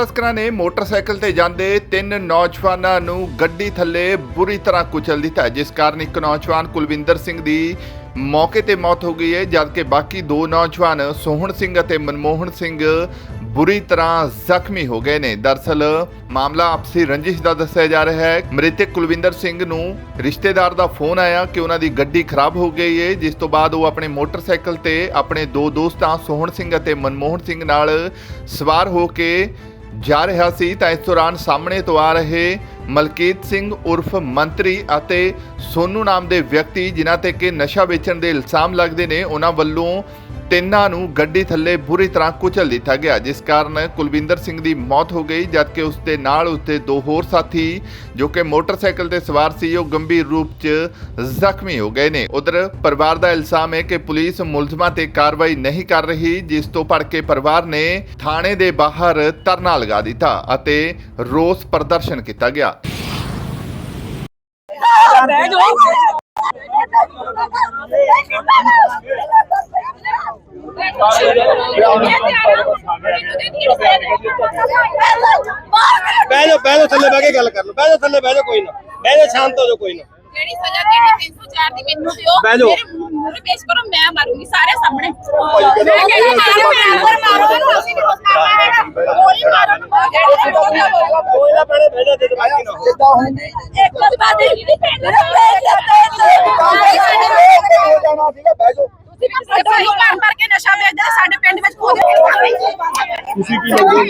ਤਸਕਰਾਂ ਨੇ ਮੋਟਰਸਾਈਕਲ ਤੇ ਜਾਂਦੇ ਤਿੰਨ ਨੌਜਵਾਨਾਂ ਨੂੰ ਗੱਡੀ ਥੱਲੇ ਬੁਰੀ ਤਰ੍ਹਾਂ ਕੁਚਲ ਦਿੱਤਾ ਜਿਸ ਕਾਰਨ ਇੱਕ ਨੌਜਵਾਨ ਕੁਲਵਿੰਦਰ ਸਿੰਘ ਦੀ ਮੌਕੇ ਤੇ ਮੌਤ ਹੋ ਗਈ ਹੈ, ਜਦਕਿ ਬਾਕੀ ਦੋ ਨੌਜਵਾਨ ਸੋਹਣ ਸਿੰਘ ਅਤੇ ਮਨਮੋਹਨ ਸਿੰਘ ਬੁਰੀ ਤਰ੍ਹਾਂ ਜ਼ਖਮੀ ਹੋ ਗਏ ਨੇ। ਦਰਸਲ, ਮਾਮਲਾ ਆਪਸੀ ਰੰਜਿਸ਼ ਦਾ ਦੱਸਿਆ ਜਾ ਰਿਹਾ ਹੈ। ਮ੍ਰਿਤਕ ਕੁਲਵਿੰਦਰ ਸਿੰਘ ਨੂੰ ਰਿਸ਼ਤੇਦਾਰ ਦਾ ਫੋਨ ਆਇਆ ਕਿ ਉਹਨਾਂ ਦੀ ਗੱਡੀ ਖਰਾਬ ਹੋ ਗਈ ਹੈ, ਜਿਸ ਤੋਂ ਬਾਅਦ ਉਹ ਆਪਣੇ ਮੋਟਰਸਾਈਕਲ ਤੇ ਆਪਣੇ ਦੋ ਦੋਸਤਾਂ ਸੋਹਣ ਸਿੰਘ ਅਤੇ ਮਨਮੋਹਨ ਸਿੰਘ ਨਾਲ ਸਵਾਰ ਹੋ ਕੇ ਜਾ ਰਿਹਾ ਸੀ ਤਾਂ ਇਸ ਦੌਰਾਨ ਸਾਹਮਣੇ ਤੋਂ ਆ ਰਹੇ ਮਲਕੀਤ ਸਿੰਘ ਉਰਫ ਮੰਤਰੀ ਅਤੇ ਸੋਨੂ ਨਾਮ ਦੇ ਵਿਅਕਤੀ ਜਿਨ੍ਹਾਂ ਤੇ ਕਿ ਨਸ਼ਾ ਵੇਚਣ ਦੇ ਇਲਜ਼ਾਮ ਲੱਗਦੇ ਨੇ, ਉਹਨਾਂ ਵੱਲੋਂ ਤਿੰਨਾਂ ਨੂੰ ਗੱਡੀ ਥੱਲੇ ਬੁਰੀ ਤਰ੍ਹਾਂ ਕੁਚਲ ਦਿੱਤਾ ਗਿਆ, ਜਿਸ ਕਾਰਨ ਕੁਲਵਿੰਦਰ ਸਿੰਘ ਦੀ ਮੌਤ ਹੋ ਗਈ, ਜਦਕਿ ਉਸ ਦੇ ਨਾਲ ਉਸ ਦੇ ਦੋ ਹੋਰ ਸਾਥੀ, ਜੋ ਕਿ ਮੋਟਰਸਾਈਕਲ ਤੇ ਸਵਾਰ ਸੀ, ਉਹ ਗੰਭੀਰ ਰੂਪ 'ਚ ਜ਼ਖਮੀ ਹੋ ਗਏ ਨੇ। ਉਧਰ ਪਰਿਵਾਰ ਦਾ ਇਲਜ਼ਾਮ ਹੈ ਕਿ ਪੁਲਿਸ ਮੁਲਜ਼ਮਾਂ ਤੇ ਕਾਰਵਾਈ ਨਹੀਂ ਕਰ ਰਹੀ, ਜਿਸ ਤੋਂ ਭੜ ਕੇ ਪਰਿਵਾਰ ਨੇ ਥਾਣੇ ਦੇ ਬਾਹਰ ਧਰਨਾ ਲਗਾ ਦਿੱਤਾ ਅਤੇ ਰੋਸ ਪ੍ਰਦਰਸ਼ਨ ਕੀਤਾ ਗਿਆ। ਬਹਿ ਜਾਓ। ਬਹਿ ਜਾ ਬਹਿ ਜਾ ਥੱਲੇ ਬਹਿ ਕੇ ਗੱਲ ਕਰ ਲਓ ਬਹਿ ਜਾ ਥੱਲੇ ਬਹਿ ਜਾ ਕੋਈ ਨਾ ਬਹਿ ਜਾ ਸ਼ਾਂਤ ਹੋ ਜਾ ਕੋਈ ਨਾ ਜਿਹੜੀ ਸਜ਼ਾ ਦੇਣੀ 304 ਦੀ ਮੈਨੂੰ ਦਿਓ ਬਹਿ ਜਾਓ। ਮੇਰੇ ਮੂਹਰੇ ਪੇਸ਼ ਕਰੋ ਮੈਂ ਮਾਰੂੰਗੀ ਸਾਰੇ ਸਾਹਮਣੇ ਮੈਂ ਕਹਿੰਦੀ ਮਾਰੋ ਮਾਰੋ ਮਾਰੋ ਅਸੀਂ ਨਹੀਂ ਹੈਗਾ ਗੋਲੀ ਮਾਰੋ ਜਿਹੜੀ ਸਜ਼ਾ ਦਿਓ। ਕੋਈ ਨਾ ਬਹਿ ਬਹਿ ਜਾ ਦੇ ਬਾਕੀ ਨਾ ਇੱਕ ਵਾਰ ਬਾਅਦ ਇਹ ਨਹੀਂ ਪੈਂਦਾ ਤੁਸੀਂ ਮਾਰ ਮਾਰ ਕੇ ਨਸ਼ਾ ਵੇਚਦੇ ਨੇ, ਸਾਡੇ ਪਿੰਡ ਵਿੱਚ ਖੁਦ ਤੁਸੀਂ ਕੀ ਲੱਗਦੇ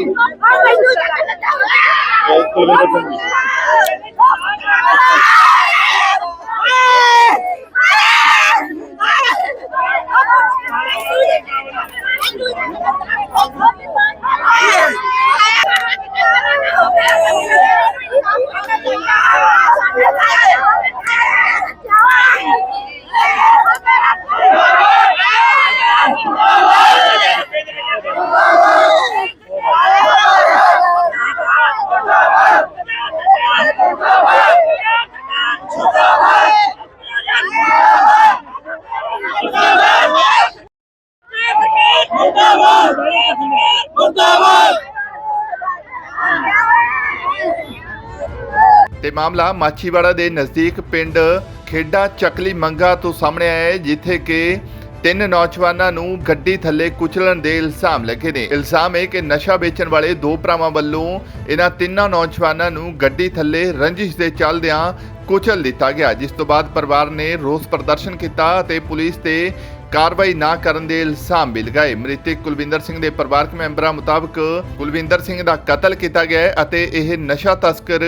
ਤੇ ਮਾਮਲਾ ਮਾਛੀਵਾੜਾ ਦੇ ਨਜ਼ਦੀਕ ਪਿੰਡ ਖੇਡਾ ਚੱਕਲੀ ਮੰਗਾ ਤੋਂ ਸਾਹਮਣੇ ਆਇਆ ਹੈ, ਜਿੱਥੇ ਕਿ ਤਿੰਨ ਨੌਜਵਾਨਾਂ ਨੂੰ ਗੱਡੀ ਥੱਲੇ ਕੁਚਲਣ ਦੇ ਇਲਜ਼ਾਮ ਲੱਗੇ ਨੇ। ਇਲਜ਼ਾਮ ਹੈ ਕਿ ਨਸ਼ਾ ਵੇਚਣ ਵਾਲੇ ਦੋ ਭਰਾਵਾਂ ਵੱਲੋਂ ਇਹਨਾਂ ਤਿੰਨਾਂ ਨੌਜਵਾਨਾਂ ਨੂੰ ਗੱਡੀ ਥੱਲੇ ਰੰਜਿਸ਼ ਦੇ ਚੱਲਦਿਆਂ ਕੁਚਲ ਦਿੱਤਾ ਗਿਆ, ਜਿਸ ਤੋਂ ਬਾਅਦ ਪਰਿਵਾਰ ਨੇ ਰੋਸ ਪ੍ਰਦਰਸ਼ਨ ਕੀਤਾ ਅਤੇ ਪੁਲਿਸ ਤੇ ਕਾਰਵਾਈ ਨਾ ਕਰਨ ਦੇ ਇਲਜ਼ਾਮ ਵੀ ਲਗਾਏ। ਮ੍ਰਿਤਕ ਕੁਲਵਿੰਦਰ ਸਿੰਘ ਦੇ ਪਰਿਵਾਰਕ ਮੈਂਬਰਾਂ ਮੁਤਾਬਕ ਕੁਲਵਿੰਦਰ ਸਿੰਘ ਦਾ ਕਤਲ ਕੀਤਾ ਗਿਆ ਹੈ ਅਤੇ ਇਹ ਨਸ਼ਾ ਤਸਕਰ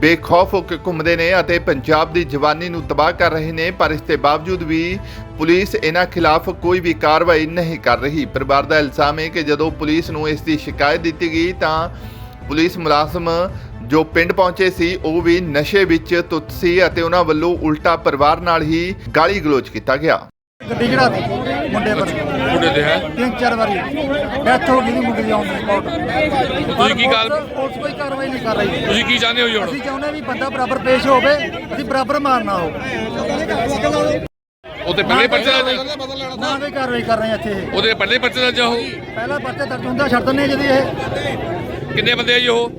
ਬੇਖੌਫ ਹੋ ਕੇ ਘੁੰਮਦੇ ਨੇ ਅਤੇ ਪੰਜਾਬ ਦੀ ਜਵਾਨੀ ਨੂੰ ਤਬਾਹ ਕਰ ਰਹੇ ਨੇ, ਪਰ ਇਸ ਦੇ ਬਾਵਜੂਦ ਵੀ ਪੁਲਿਸ ਇਹਨਾਂ ਖਿਲਾਫ ਕੋਈ ਵੀ ਕਾਰਵਾਈ ਨਹੀਂ ਕਰ ਰਹੀ। ਪਰਿਵਾਰ ਦਾ ਇਲਜ਼ਾਮ ਹੈ ਕਿ ਜਦੋਂ ਪੁਲਿਸ ਨੂੰ ਇਸ ਦੀ ਸ਼ਿਕਾਇਤ ਦਿੱਤੀ ਗਈ ਤਾਂ ਪੁਲਿਸ ਮੁਲਾਜ਼ਮ ਜੋ ਪਿੰਡ ਪਹੁੰਚੇ ਸੀ, ਉਹ ਵੀ ਨਸ਼ੇ ਵਿੱਚ ਤੁੱਤ ਸੀ ਅਤੇ ਉਹਨਾਂ ਵੱਲੋਂ ਉਲਟਾ ਪਰਿਵਾਰ ਨਾਲ ਹੀ ਗਾਲੀ ਗਲੋਚ ਕੀਤਾ ਗਿਆ। ਗੱਡੀ ਚੜਾ ਦਿੱਤੀ ਮੁੰਡੇ ਪਰ ਮੁੰਡੇ ਦੇ ਹੈ। ਤਿੰਨ ਚਾਰ ਵਾਰੀ। ਡੈਥ ਹੋ ਗਈ ਜੀ ਮੁੰਡੇ ਦੀ ਕੋਟ ਤੁਸੀਂ ਕੀ ਗੱਲ- ਪੁਲਿਸ ਕੋਈ ਕਾਰਵਾਈ ਨਹੀਂ ਕਰ ਰਹੀ। ਤੁਸੀਂ ਕੀ ਚਾਹੁੰਦੇ ਹੋ ਜੀ ਹੁਣ? ਅਸੀਂ ਚਾਹੁੰਦੇ ਵੀ ਬੰਦਾ ਬਰਾਬਰ ਪੇਸ਼ ਹੋਵੇ ਅਸੀਂ ਬਰਾਬਰ ਮਾਰਨਾ ਹੋ ਉਹਦੇ ਪਹਿਲੇ ਪਰਚੇ ਦਾ ਨਾ ਕੋਈ ਕਾਰਵਾਈ ਕਰ ਰਹੇ ਇੱਥੇ ਇਹ। ਉਹਦੇ ਪਹਿਲੇ ਪਰਚੇ ਦਾ ਜਾਓ ਪਹਿਲਾ ਪਰਚਾ ਦਰਜ ਹੁੰਦਾ ਛੱਡ ਦਿੰਦੇ ਜਦੀ ਇਹ। ਕਿੰਨੇ ਬੰਦੇ ਆ ਜੀ ਉਹ?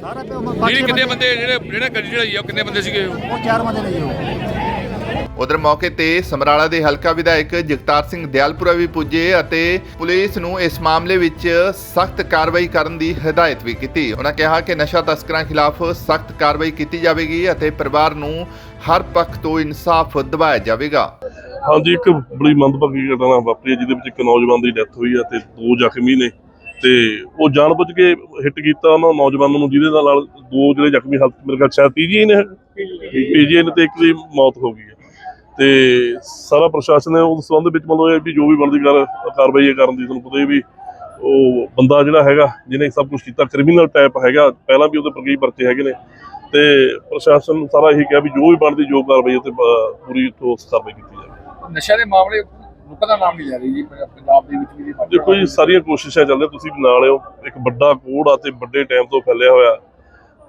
ਸਾਰਾ ਪਿਓ ਜਿਹੜੀ ਕਿੰਨੇ ਬੰਦੇ ਜਿਹੜੇ ਜਿਹੜੇ ਗੱਡੀ ਚੜਾਈ ਆ ਉਹ ਕਿੰਨੇ ਬੰਦੇ ਸੀਗੇ ਉਹ? ਉਹ ਚਾਰ ਬੰਦੇ ਨੇ ਜੀ ਉਹ। ਉਧਰ ਮੌਕੇ ਤੇ ਸਮਰਾਲਾ ਦੇ ਹਲਕਾ ਵਿਧਾਇਕ ਜਗਤਾਰ ਸਿੰਘ ਦਿਆਲਪੁਰਾ ਵੀ ਪੁੱਜੇ ਅਤੇ ਪੁਲਿਸ ਨੂੰ ਇਸ ਮਾਮਲੇ ਵਿੱਚ ਸਖਤ ਕਾਰਵਾਈ ਕਰਨ ਦੀ ਹਦਾਇਤ ਵੀ ਕੀਤੀ। ਉਹਨਾਂ ਕਿਹਾ ਕਿ ਨਸ਼ਾ ਤਸਕਰਾਂ ਖਿਲਾਫ ਸਖਤ ਕਾਰਵਾਈ ਕੀਤੀ ਜਾਵੇਗੀ ਅਤੇ ਪਰਿਵਾਰ ਨੂੰ ਹਰ ਪੱਖ ਤੋਂ ਇਨਸਾਫ ਦਿਵਾਇਆ ਜਾਵੇਗਾ। ਹਾਂਜੀ, ਇੱਕ ਬੜੀ ਮੰਦਭਾਗੀ ਘਟਨਾ ਵਾਪਰੀ ਹੈ, ਜਿਹਦੇ ਵਿੱਚ ਇੱਕ ਨੌਜਵਾਨ ਦੀ ਡੈਥ ਹੋਈ ਹੈ ਤੇ ਦੋ ਜ਼ਖਮੀ ਨੇ ਤੇ ਉਹ ਜਾਣਬੁੱਝ ਕੇ ਹਿੱਟ ਕੀਤਾ ਉਹਨਾਂ ਨੌਜਵਾਨਾਂ ਨੂੰ, ਜਿਹਦੇ ਨਾਲ ਦੋ ਜਿਹੜੇ ਜ਼ਖਮੀ ਹਾਲਤ ਮੇਰੇ ਖਿਆਲ ਸ਼ਾਇਦ ਪੀਜੀਆਈ ਨੇ ਪੀਜੀਆਈ ਨੇ ਤੇ ਇੱਕ ਦੀ ਮੌਤ ਹੋ ਗਈ ਹੈ। ਤੇ ਸਾਰਾ ਪ੍ਰਸ਼ਾਸਨ ਨੇ ਉਸ ਸੰਬੰਧ ਵਿੱਚ ਮਤਲਬ ਇਹ ਵੀ ਜੋ ਵੀ ਬਣਦੀ ਕਰ ਕਾਰਵਾਈ ਹੈ ਕਰਨ ਦੀ ਤੁਹਾਨੂੰ ਪਤਾ ਹੀ ਵੀ ਉਹ ਬੰਦਾ ਜਿਹੜਾ ਹੈਗਾ ਜਿਹਨੇ ਸਭ ਕੁਝ ਕੀਤਾ ਕ੍ਰਿਮੀਨਲ ਟਾਈਪ ਹੈਗਾ ਪਹਿਲਾਂ ਵੀ ਉਹਦੇ ਪਰ ਕਈ ਪਰਚੇ ਹੈਗੇ ਨੇ। ਤੇ ਪ੍ਰਸ਼ਾਸਨ ਨੂੰ ਸਾਰਾ ਇਹੀ ਕਿਹਾ ਵੀ ਜੋ ਵੀ ਬਣਦੀ ਜੋ ਕਾਰਵਾਈ ਉਹ ਤੇ ਪੂਰੀ ਠੋਸ ਕਾਰਵਾਈ ਕੀਤੀ ਜਾਵੇ। ਨਸ਼ਾ ਦੇ ਮਾਮਲੇ ਰੁਕਣ ਦਾ ਨਾਮ ਨਹੀਂ ਲੈ ਰਹੀ ਜੀ ਪੰਜਾਬ ਦੇ ਵਿੱਚ ਵੀ ਦੇਖੋ ਜੀ ਸਾਰੀਆਂ ਕੋਸ਼ਿਸ਼ਾਂ ਚੱਲ ਰਹੀਆਂ ਤੁਸੀਂ ਨਾਲ ਹੋ ਇੱਕ ਵੱਡਾ ਕੋੜ ਆ ਤੇ ਵੱਡੇ ਟਾਈਮ ਤੋਂ ਫੈਲਿਆ ਹੋਇਆ।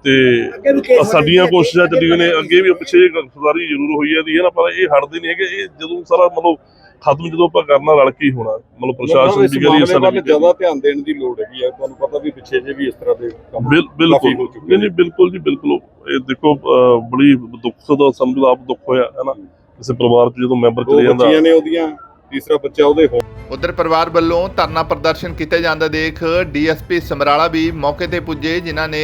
ਤੇ ਸਾਡੀਆਂ ਕੋਸ਼ਿਸ਼ਾਂ ਚੱਲੀਆਂ ਨੇ ਅੱਗੇ ਵੀ ਪਿੱਛੇ ਗ੍ਰਿਫਤਾਰੀ ਜ਼ਰੂਰ ਹੋਈ ਹੈ ਦੀ ਹੈ ਨਾ ਪਰ ਇਹ ਹਟਦੇ ਨਹੀਂ ਹੈਗੇ ਇਹ ਜਦੋਂ ਸਾਰਾ ਮਤਲਬ ਖਤਮ ਜਦੋਂ ਆਪਾਂ ਕਰਨਾ ਰਲ ਕੇ ਹੀ ਹੋਣਾ ਮਤਲਬ ਪ੍ਰਸ਼ਾਸਨ ਦੀ ਕਰੀ ਵੱਲ ਜ਼ਿਆਦਾ ਧਿਆਨ ਦੇਣ ਦੀ ਲੋੜ ਹੈਗੀ ਹੈ ਤੁਹਾਨੂੰ ਪਤਾ ਵੀ ਪਿੱਛੇ ਜੇ ਵੀ ਇਸ ਤਰ੍ਹਾਂ ਦੇ ਕੰਮ ਬਿਲ- ਬਿਲਕੁਲ। ਨਹੀਂ ਨਹੀਂ ਬਿਲਕੁਲ ਜੀ ਬਿਲਕੁਲ। ਇਹ ਦੇਖੋ ਬੜੀ ਦੁੱਖ ਦਾ ਸਮਝ ਆਪ ਦੁੱਖ ਹੋਇਆ ਹੈ ਨਾ। ਕਿਸੇ ਪਰਿਵਾਰ 'ਚ ਜਦੋਂ ਮੈਂਬਰ ਚਲੇ ਜਾਂਦਾ। ਬੱਚੀਆਂ ਨੇ ਉਹਦੀਆਂ ਤੀਸਰਾ ਬੱਚਾ ਉਹਦੇ ਹੋ ਉਧਰ ਪਰਿਵਾਰ ਵੱਲੋਂ ਧਰਨਾ ਪ੍ਰਦਰਸ਼ਨ ਕੀਤਾ ਜਾਂਦਾ ਦੇਖ ਡੀਐਸਪੀ ਸਮਰਾਲਾ ਵੀ ਮੌਕੇ ਤੇ ਪੁੱਜੇ ਜਿਨ੍ਹਾਂ ਨੇ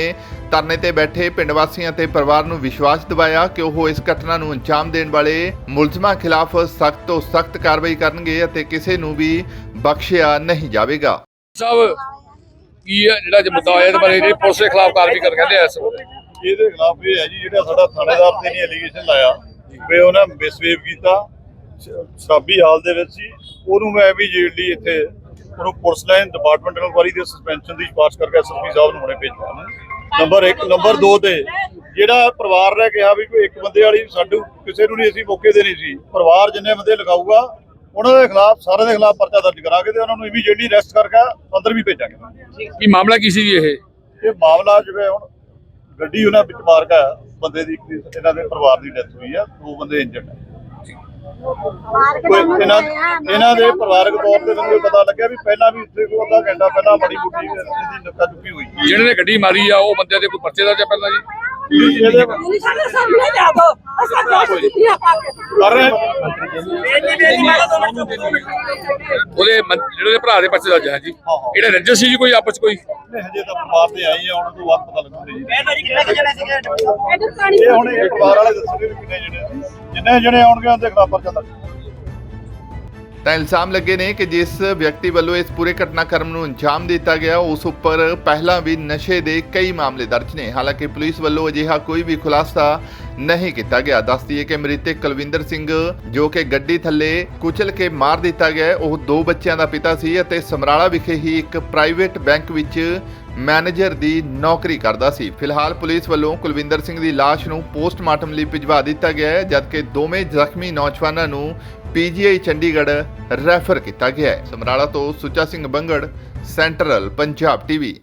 ਧਰਨੇ ਤੇ ਬੈਠੇ ਪਿੰਡ ਵਾਸੀਆਂ ਤੇ ਪਰਿਵਾਰ ਨੂੰ ਵਿਸ਼ਵਾਸ ਦਿਵਾਇਆ ਕਿ ਉਹ ਇਸ ਘਟਨਾ ਨੂੰ ਅੰਜਾਮ ਦੇਣ ਵਾਲੇ ਮੁਲਜ਼ਮਾਂ ਖਿਲਾਫ ਸਖਤ ਤੋਂ ਸਖਤ ਕਾਰਵਾਈ ਕਰਨਗੇ ਅਤੇ ਕਿਸੇ ਨੂੰ ਵੀ ਬਖਸ਼ਿਆ ਨਹੀਂ ਜਾਵੇਗਾ। ਸਾਹਿਬ ਕੀ ਹੈ ਜਿਹੜਾ ਜੇ ਮੁੱਦਾ ਆਇਆ ਇਹਦੇ ਬਾਰੇ ਜਿਹੜੀ ਪੁਲਿਸ ਦੇ ਖਿਲਾਫ ਕਾਰਵਾਈ ਕਰ ਕਹਿੰਦੇ ਆ ਇਸ ਵੇਲੇ ਇਹਦੇ ਖਿਲਾਫ ਇਹ ਹੈ ਜੀ ਜਿਹੜਾ ਸਾਡਾ ਥਾਣੇਦਾਰ ਤੇ ਨਹੀਂ ਐਲੀਗੇਸ਼ਨ ਲਾਇਆ ਵੀ ਉਹਨਾਂ ਮਿਸਵੇਵ ਕੀਤਾ ਸ਼ਰਾਬੀ ਹਾਲ ਦੇ ਵਿੱਚ ਸੀ ਉਹਨੂੰ ਮੈਂ ਇਮੀਡੀਏਟਲੀ ਇੱਥੇ ਉਹਨੂੰ ਪੁਲਿਸ ਲਾਈਨ ਡਿਪਾਰਟਮੈਂਟ ਇਨਕੁਆਰੀ ਦੇ ਸਸਪੈਂਸ਼ਨ ਦੀ ਸਿਫਾਰਿਸ਼ ਕਰਕੇ ਐਸਐਸਪੀ ਸਾਹਿਬ ਨੂੰ ਹੁਣੇ ਭੇਜਿਆ ਨੰਬਰ 1 ਨੰਬਰ 2 ਤੇ ਜਿਹੜਾ ਪਰਿਵਾਰ ਨੇ ਕਿਹਾ ਵੀ ਕੋਈ ਇੱਕ ਬੰਦੇ ਵਾਲੀ ਸਾਡੂ ਕਿਸੇ ਨੂੰ ਨਹੀਂ ਅਸੀਂ ਮੌਕੇ ਦੇ ਨਹੀਂ ਸੀ। ਪਰਿਵਾਰ ਜਿੰਨੇ ਬੰਦੇ ਲਿਖਾਊਗਾ ਉਹਨਾਂ ਦੇ ਖਿਲਾਫ ਸਾਰਿਆਂ ਦੇ ਖਿਲਾਫ ਪਰਚਾ ਦਰਜ ਕਰਾਂਗੇ ਤੇ ਉਹਨਾਂ ਨੂੰ ਇਮੀਡੀਏਟਲੀ ਅਰੈਸਟ ਕਰਕੇ ਅੰਦਰ ਵੀ ਭੇਜਾਂਗੇ। ਕੀ ਮਾਮਲਾ ਕੀ ਸੀ ਜੀ ਇਹ? ਇਹ ਮਾਮਲਾ ਜਿਵੇਂ ਹੁਣ ਗੱਡੀ ਉਹਨਾਂ ਵਿੱਚ ਮਾਰ ਗਿਆ ਬੰਦੇ ਦੀ ਇਹਨਾਂ ਦੇ ਪਰਿਵਾਰ ਦੀ ਡੈਥ ਹੋਈ ਆ ਦੋ ਬੰਦੇ ਇੰਜਰਡ ਆ। ਕੋਈ ਇਹਨਾਂ ਇਹਨਾਂ ਦੇ ਪਰਿਵਾਰਕ ਤੌਰ ਤੇ ਮੈਨੂੰ ਇਹ ਪਤਾ ਲੱਗਿਆ ਵੀ ਪਹਿਲਾਂ ਵੀ ਇੱਥੇ ਕੋਈ ਅੱਧਾ ਘੰਟਾ ਪਹਿਲਾਂ ਬੜੀ ਬੁੱਢੀ ਇਹਦੀ ਨੱਕਾ ਚੁੱਕੀ ਹੋਈ। ਜਿਹਨੇ ਨੇ ਗੱਡੀ ਮਾਰੀ ਆ ਉਹ ਬੰਦੇ ਦੇ ਕੋਈ ਪਰਚੇ ਦਾ ਜਾਂ ਪਹਿਲਾਂ ਜੀ? ਇਹਦੇ ਸਾਡੇ ਸਾਹਮਣੇ ਲਿਆ ਦੋ। ਅਸਾਂ ਪਾ ਕੇ ਕਰ ਰਹੇ ਉਹਦੇ ਜਿਹੜੇ ਉਹਦੇ ਭਰਾ ਦੇ ਪਰਚੇ ਦਾ ਜਾਂ। ਜੀ। ਇਹੜਾ ਰੰਜਨ ਸੀ ਜੀ ਕੋਈ ਆਪਸ ਕੋਈ? ਹਜੇ ਤਾਂ ਪਰਿਵਾਰ ਤੇ ਆਈ ਆ ਉਹਨਾਂ ਤੋਂ ਬਾਅਦ ਪਤਾ ਲੱਗੂਗਾ ਜੀ। ਇਹਦੇ ਇਹ ਹੁਣ ਇਹ ਪਰਿਵਾਰ ਵਾਲੇ ਦੱਸਣਗੇ ਕਿੰਨੇ ਸੀ। ਜਿੰਨੇ ਜਣੇ ਆਉਣਗੇ, ਉਹਦੇ ਖਿਲਾਫ ਪਰਚਾ ਦਰਜ ਤਾਂ ਇਲਜ਼ਾਮ ਲੱਗੇ ਨੇ ਕਿ ਜਿਸ ਵਿਅਕਤੀ ਵੱਲੋਂ ਇਸ ਪੂਰੇ ਘਟਨਾਕ੍ਰਮ ਨੂੰ ਅੰਜਾਮ ਦਿੱਤਾ ਗਿਆ, ਉਸ ਉੱਪਰ ਪਹਿਲਾਂ ਵੀ ਨਸ਼ੇ ਦੇ ਕਈ ਮਾਮਲੇ ਦਰਜ ਨੇ। ਹਾਲਾਂਕਿ ਪੁਲਿਸ ਵੱਲੋਂ ਅਜਿਹਾ ਕੋਈ ਵੀ ਖੁਲਾਸਾ ਨਹੀਂ ਕੀਤਾ ਗਿਆ। ਦੱਸਦੀ ਹੈ ਕਿ ਮ੍ਰਿਤਕ ਕੁਲਵਿੰਦਰ ਸਿੰਘ, ਜੋ ਕਿ ਗੱਡੀ ਥੱਲੇ ਕੁਚਲ ਕੇ ਮਾਰ ਦਿੱਤਾ ਗਿਆ, ਉਹ ਦੋ ਬੱਚਿਆਂ ਦਾ ਪਿਤਾ ਸੀ ਅਤੇ ਸਮਰਾਲਾ ਵਿਖੇ ਹੀ ਇੱਕ ਪ੍ਰਾਈਵੇਟ ਬੈਂਕ ਵਿੱਚ ਮੈਨੇਜਰ ਦੀ ਨੌਕਰੀ ਕਰਦਾ ਸੀ। ਫਿਲਹਾਲ ਪੁਲਿਸ ਵੱਲੋਂ ਕੁਲਵਿੰਦਰ ਸਿੰਘ ਦੀ ਲਾਸ਼ ਨੂੰ ਪੋਸਟਮਾਰਟਮ ਲਈ ਭਿਜਵਾ ਦਿੱਤਾ ਗਿਆ ਹੈ, ਜਦਕਿ ਦੋਵੇਂ ਜ਼ਖਮੀ ਨੌਜਵਾਨਾਂ ਨੂੰ ਪੀਜੀਆਈ ਚੰਡੀਗੜ੍ਹ ਰੈਫਰ ਕੀਤਾ ਗਿਆ ਹੈ। ਸਮਰਾਲਾ ਤੋਂ ਸੁੱਚਾ ਸਿੰਘ ਬੰਗੜ, ਸੈਂਟਰਲ ਪੰਜਾਬ ਟੀਵੀ।